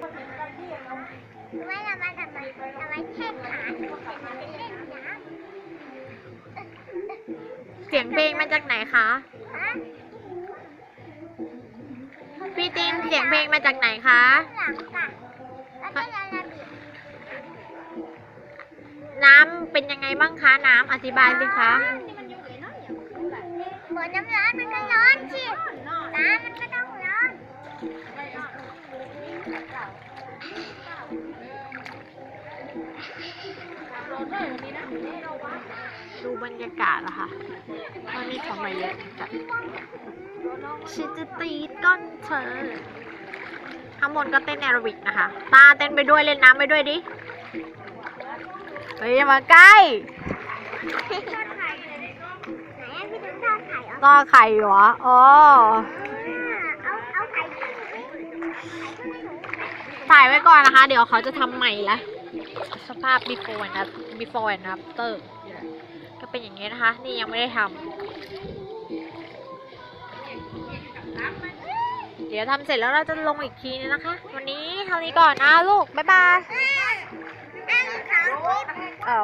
เอาไว้แช่ขาเล่นน้เสียงเพลงมาจากไหนคะำฮะพี่ตินเสียงเพลงมาจากไหนคะหลังค่ะแล้วก็ลาลาบิน้ำเป็นยังไงบ้างคะ น้ำอธิบายสิคะหมดน้ำร้อนมันก็ร้อน ดูบรรยากาศอะค่ะ มันมีของมาเยอะจัดฉันจะตีก้อนเธอ ข้างบนก็เต้นแอโรบิกนะคะ ตาเต้นไปด้วยเล่นน้ำไปด้วยดิ เฮ้ยอย่ามาใกล้ไหนอะพี่ถึงทอดไข่เหรอต่อไข่เหรอ ถ่ายไว้ก่อนนะคะ เดี๋ยวเขาจะทำใหม่ละสภาพ before and after before and after ก็เป็นอย่างนี้นะคะ นี่ยังไม่ได้ทำเดี๋ยวทำเสร็จแล้วเราจะลงอีกทีนึงนะคะ วันนี้เท่านี้ก่อนนะลูก บ๊ายบายอ้าวขาวกิ๊บเอา